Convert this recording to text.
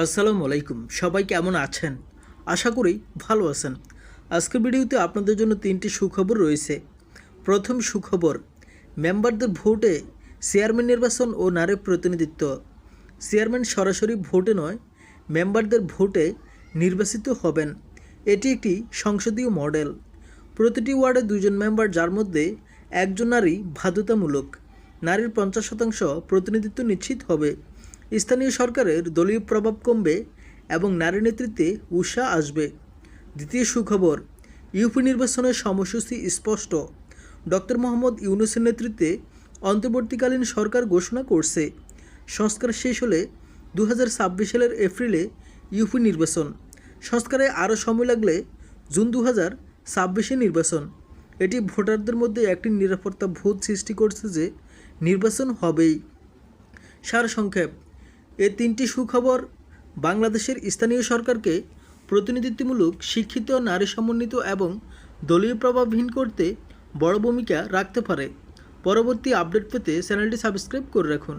আসসালামু আলাইকুম। সবাই কেমন আছেন? আশা করি ভালো আছেন। আজকের ভিডিওতে আপনাদের জন্য তিনটি সুখবর রয়েছে। প্রথম সুখবর, মেম্বারদের ভোটে চেয়ারম্যান নির্বাচন ও নারী প্রতিনিধিত্ব। চেয়ারম্যান সরাসরি ভোটে নয়, মেম্বারদের ভোটে নির্বাচিত হবেন। এটি একটি সংসদীয় মডেল। প্রতিটি ওয়ার্ডে দুজন মেম্বার, যার মধ্যে একজন নারী বাধ্যতামূলক। নারীর পঞ্চাশ শতাংশ প্রতিনিধিত্ব নিশ্চিত হবে। স্থানীয় সরকারের দলীয় প্রভাব কমবে এবং নারী নেতৃত্বে উৎসাহ আসবে। দ্বিতীয় সুখবর, ইউপি নির্বাচনের সময়সূচি স্পষ্ট। ডক্টর মোহাম্মদ ইউনুসের নেতৃত্বে অন্তর্বর্তীকালীন সরকার ঘোষণা করছে। সংস্কার শেষ হলে দু হাজার ছাব্বিশ সালের এপ্রিলে ইউপি নির্বাচন। সংস্কারে আরও সময় লাগলে জুন দু হাজার ছাব্বিশে নির্বাচন। এটি ভোটারদের মধ্যে একটি নিরাপত্তা ভোট সৃষ্টি করছে যে নির্বাচন হবেই। সারসংক্ষেপ এ তিনটি সুখবর বাংলাদেশের স্থানীয় সরকারকে প্রতিনিধিত্বমূলক, শিক্ষিত, নারী সমন্বিত এবং দলীয় প্রভাবহীন করতে বড় ভূমিকা রাখতে পারে। পরবর্তী আপডেট পেতে চ্যানেলটি সাবস্ক্রাইব করে রাখুন।